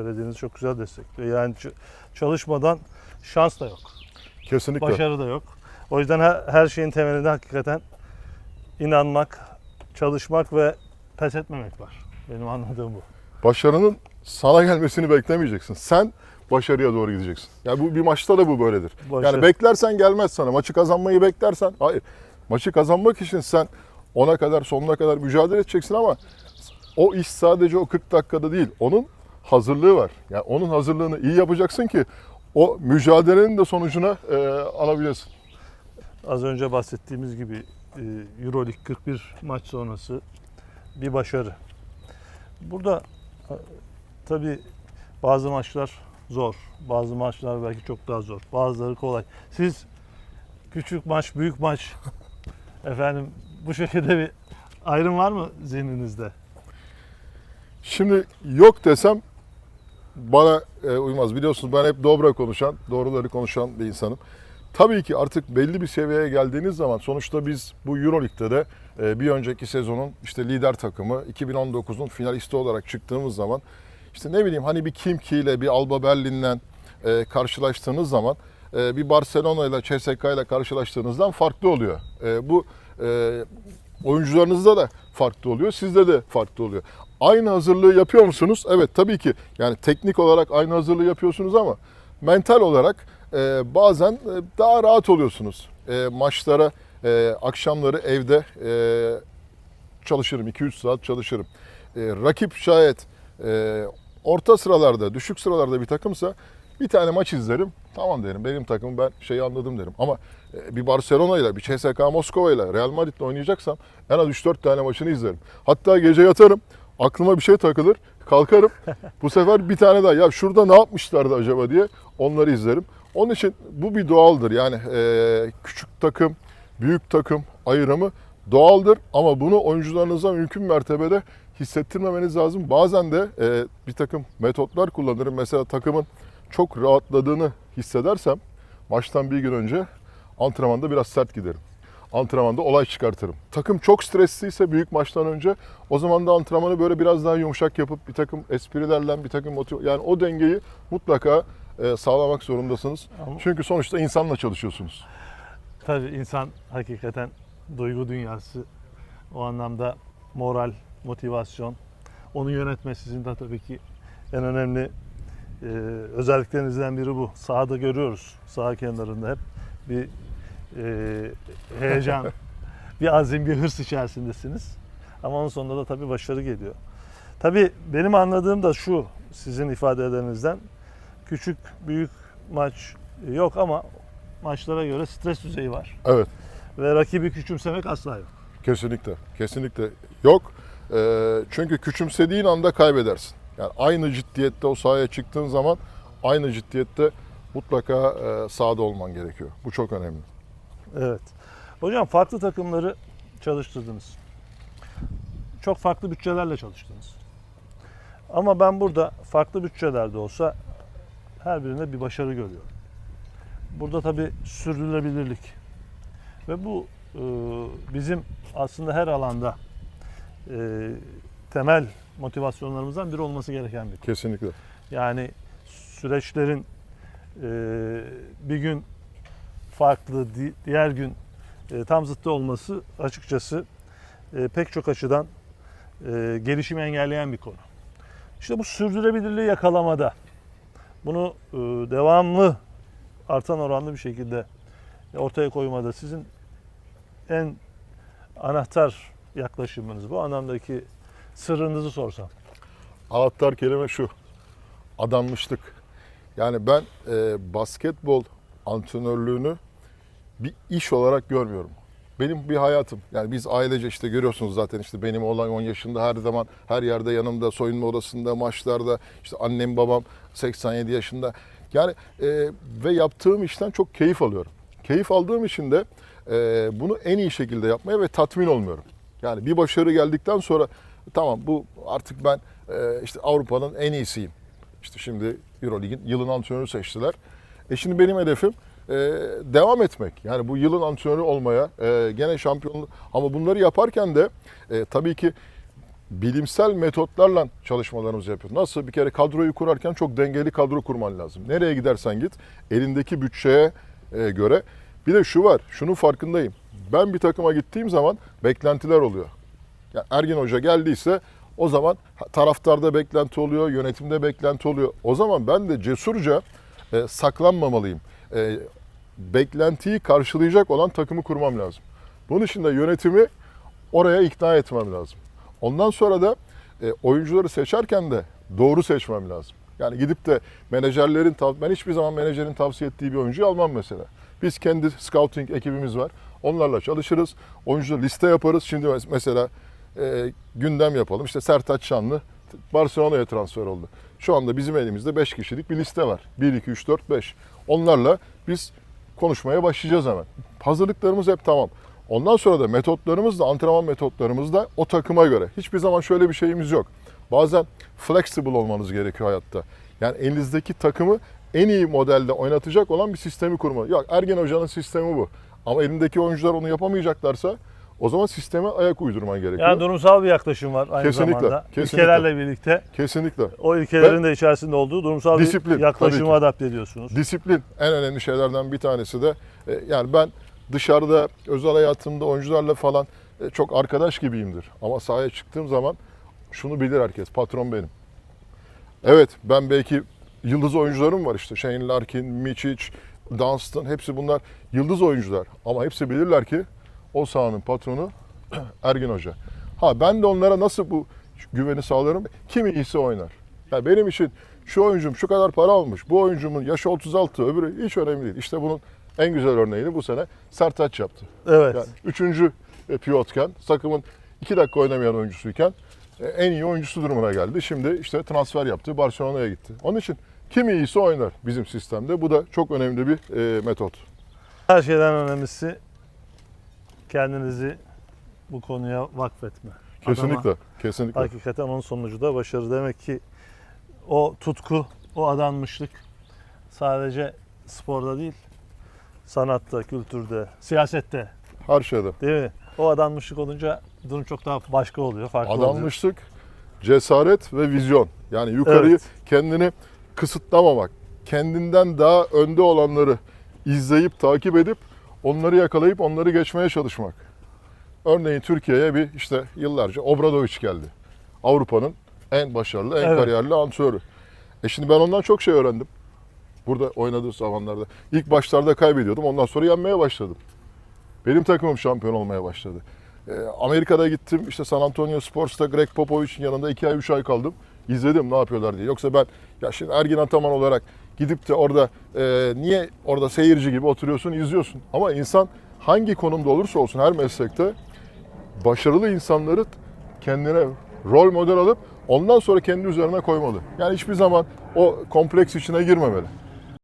söylediğiniz çok güzel destekliyor. Yani ç- çalışmadan şans da yok. Kesinlikle. Başarı da yok. O yüzden her, her şeyin temelinde hakikaten inanmak, çalışmak ve pes etmemek var. Benim anladığım bu. Başarının sana gelmesini beklemeyeceksin. Sen başarıya doğru gideceksin. Yani bu bir maçta da bu böyledir. Başarı- Yani beklersen gelmez sana. Maçı kazanmayı beklersen hayır. Maçı kazanmak için sen ona kadar sonuna kadar mücadele edeceksin ama o iş sadece o 40 dakikada değil. Onun hazırlığı var. Yani onun hazırlığını iyi yapacaksın ki o mücadelenin de sonucuna e, alabilesin. Az önce bahsettiğimiz gibi e, Euroleague 41 maç sonrası bir başarı. Burada e, tabii bazı maçlar zor, bazı maçlar belki çok daha zor, bazıları kolay. Siz küçük maç, büyük maç efendim bu şekilde bir ayrım var mı zihninizde? Şimdi yok desem bana e, uymaz. Biliyorsunuz ben hep dobra konuşan, doğruları konuşan bir insanım. Tabii ki artık belli bir seviyeye geldiğiniz zaman sonuçta biz bu Euroleague'de de e, bir önceki sezonun işte lider takımı 2019'un finalisti olarak çıktığımız zaman işte ne bileyim hani bir Kimki ile bir Alba Berlin'le e, karşılaştığınız zaman e, bir Barcelona ile CSK ile karşılaştığınızdan farklı oluyor. E, bu e, oyuncularınızda da farklı oluyor, sizde de farklı oluyor. Aynı hazırlığı yapıyor musunuz? Evet tabii ki. Yani teknik olarak aynı hazırlığı yapıyorsunuz ama mental olarak e, bazen e, daha rahat oluyorsunuz. E, maçlara e, akşamları evde e, çalışırım. 2-3 saat çalışırım. E, rakip şayet e, orta sıralarda, düşük sıralarda bir takımsa bir tane maç izlerim. Tamam derim benim takım ben şeyi anladım derim. Ama e, bir Barcelona ile, bir CSKA Moskova ile, Real Madrid'le oynayacaksam en az 3-4 tane maçını izlerim. Hatta gece yatarım, aklıma bir şey takılır, kalkarım. Bu sefer bir tane daha ya şurada ne yapmışlardı acaba diye onları izlerim. Onun için bu bir doğaldır. Yani e, küçük takım, büyük takım ayrımı doğaldır ama bunu oyuncularınıza mümkün mertebede hissettirmemeniz lazım. Bazen de e, bir takım metotlar kullanırım. Mesela takımın çok rahatladığını hissedersem maçtan bir gün önce antrenmanda biraz sert giderim. Antrenmanda olay çıkartırım. Takım çok stresliyse büyük maçtan önce o zaman da antrenmanı böyle biraz daha yumuşak yapıp bir takım esprilerle bir takım motiv yani o dengeyi mutlaka e, sağlamak zorundasınız. Ama- Çünkü sonuçta insanla çalışıyorsunuz. Tabii insan hakikaten duygu dünyası. O anlamda moral, motivasyon. Onu yönetme sizin de tabii ki en önemli e, özelliklerinizden biri bu. Sahada görüyoruz. Saha kenarında hep bir e, heyecan, bir azim, bir hırs içerisindesiniz. Ama onun sonunda da tabii başarı geliyor. Tabii benim anladığım da şu sizin ifadelerinizden. Küçük, büyük maç yok ama maçlara göre stres düzeyi var. Evet. Ve rakibi küçümsemek asla yok. Kesinlikle. Kesinlikle yok. Ee, çünkü küçümsediğin anda kaybedersin. Yani aynı ciddiyette o sahaya çıktığın zaman aynı ciddiyette mutlaka e, sahada olman gerekiyor. Bu çok önemli. Evet. Hocam farklı takımları çalıştırdınız. Çok farklı bütçelerle çalıştınız. Ama ben burada farklı bütçelerde olsa her birinde bir başarı görüyorum. Burada tabii sürdürülebilirlik ve bu e, bizim aslında her alanda e, temel motivasyonlarımızdan biri olması gereken bir konu. Kesinlikle. Yani süreçlerin e, bir gün farklı, di- diğer gün e, tam zıttı olması açıkçası e, pek çok açıdan e, gelişimi engelleyen bir konu. İşte bu sürdürülebilirliği yakalamada bunu devamlı artan oranlı bir şekilde ortaya koymada sizin en anahtar yaklaşımınız bu anlamdaki sırrınızı sorsam. Anahtar kelime şu. Adanmışlık. Yani ben e, basketbol antrenörlüğünü bir iş olarak görmüyorum. Benim bir hayatım. Yani biz ailece işte görüyorsunuz zaten işte benim olan 10 yaşında her zaman her yerde yanımda soyunma odasında maçlarda işte annem babam 87 yaşında. Yani e, ve yaptığım işten çok keyif alıyorum. Keyif aldığım için de e, bunu en iyi şekilde yapmaya ve tatmin olmuyorum. Yani bir başarı geldikten sonra tamam bu artık ben e, işte Avrupa'nın en iyisiyim. İşte şimdi Eurolig'in yılın antrenörü seçtiler. E şimdi benim hedefim e, devam etmek. Yani bu yılın antrenörü olmaya, e, gene şampiyonluk ama bunları yaparken de e, tabii ki bilimsel metotlarla çalışmalarımızı yapıyoruz. Nasıl? Bir kere kadroyu kurarken çok dengeli kadro kurman lazım. Nereye gidersen git elindeki bütçeye e, göre. Bir de şu var, şunun farkındayım. Ben bir takıma gittiğim zaman beklentiler oluyor. Ya Ergin Hoca geldiyse o zaman taraftarda beklenti oluyor, yönetimde beklenti oluyor. O zaman ben de cesurca e, saklanmamalıyım. E, beklentiyi karşılayacak olan takımı kurmam lazım. Bunun için de yönetimi oraya ikna etmem lazım. Ondan sonra da e, oyuncuları seçerken de doğru seçmem lazım. Yani gidip de menajerlerin ben hiçbir zaman menajerin tavsiye ettiği bir oyuncuyu almam mesela. Biz kendi scouting ekibimiz var. Onlarla çalışırız. Oyuncu liste yaparız. Şimdi mes- mesela e, gündem yapalım. İşte Sertaç Şanlı Barcelona'ya transfer oldu. Şu anda bizim elimizde 5 kişilik bir liste var. 1, 2, 3, 4, 5. Onlarla biz konuşmaya başlayacağız hemen. Hazırlıklarımız hep tamam. Ondan sonra da metotlarımız da antrenman metotlarımız da o takıma göre. Hiçbir zaman şöyle bir şeyimiz yok. Bazen flexible olmanız gerekiyor hayatta. Yani elinizdeki takımı en iyi modelde oynatacak olan bir sistemi kurma. Yok Ergen Hoca'nın sistemi bu. Ama elindeki oyuncular onu yapamayacaklarsa o zaman sisteme ayak uydurman gerekiyor. Yani durumsal bir yaklaşım var aynı Kesinlikle, zamanda. kesinlikle. İlkelerle birlikte Kesinlikle. o ilkelerin de içerisinde olduğu durumsal Disiplin, bir yaklaşımı adapte ediyorsunuz. Disiplin en önemli şeylerden bir tanesi de e, yani ben dışarıda özel hayatımda oyuncularla falan e, çok arkadaş gibiyimdir. Ama sahaya çıktığım zaman şunu bilir herkes. Patron benim. Evet ben belki yıldız oyuncularım var işte. Shane Larkin, Michic, Dunstan hepsi bunlar yıldız oyuncular. Ama hepsi bilirler ki o sahanın patronu Ergin Hoca. Ha ben de onlara nasıl bu güveni sağlarım? Kim iyisi oynar. Ya benim için şu oyuncum şu kadar para almış. Bu oyuncumun yaşı 36, öbürü hiç önemli değil. İşte bunun en güzel örneğini bu sene Sertaç yaptı. Evet. Yani üçüncü e, pivotken, takımın iki dakika oynamayan oyuncusuyken e, en iyi oyuncusu durumuna geldi. Şimdi işte transfer yaptı, Barcelona'ya gitti. Onun için kim iyisi oynar bizim sistemde. Bu da çok önemli bir e, metot. Her şeyden önemlisi kendinizi bu konuya vakfetme. Kesinlikle, Adama kesinlikle. hakikaten onun sonucu da başarı. Demek ki o tutku, o adanmışlık sadece sporda değil, sanatta, kültürde, siyasette Her şeyde. değil mi? O adanmışlık olunca durum çok daha başka oluyor, farklı oluyor. Adanmışlık, cesaret ve vizyon. Yani yukarıyı Evet. kendini kısıtlamamak. Kendinden daha önde olanları izleyip, takip edip onları yakalayıp onları geçmeye çalışmak. Örneğin Türkiye'ye bir işte yıllarca Obradoviç geldi. Avrupa'nın en başarılı, en Evet. kariyerli antrenörü. E şimdi ben ondan çok şey öğrendim. Burada oynadığı zamanlarda. İlk başlarda kaybediyordum. Ondan sonra yenmeye başladım. Benim takımım şampiyon olmaya başladı. Ee, Amerika'da gittim. işte San Antonio Spurs'ta Greg Popovich'in yanında 2 ay 3 ay kaldım. İzledim ne yapıyorlar diye. Yoksa ben ya şimdi Ergin Ataman olarak gidip de orada e, niye orada seyirci gibi oturuyorsun izliyorsun. Ama insan hangi konumda olursa olsun her meslekte başarılı insanları kendine rol model alıp ondan sonra kendi üzerine koymalı. Yani hiçbir zaman o kompleks içine girmemeli.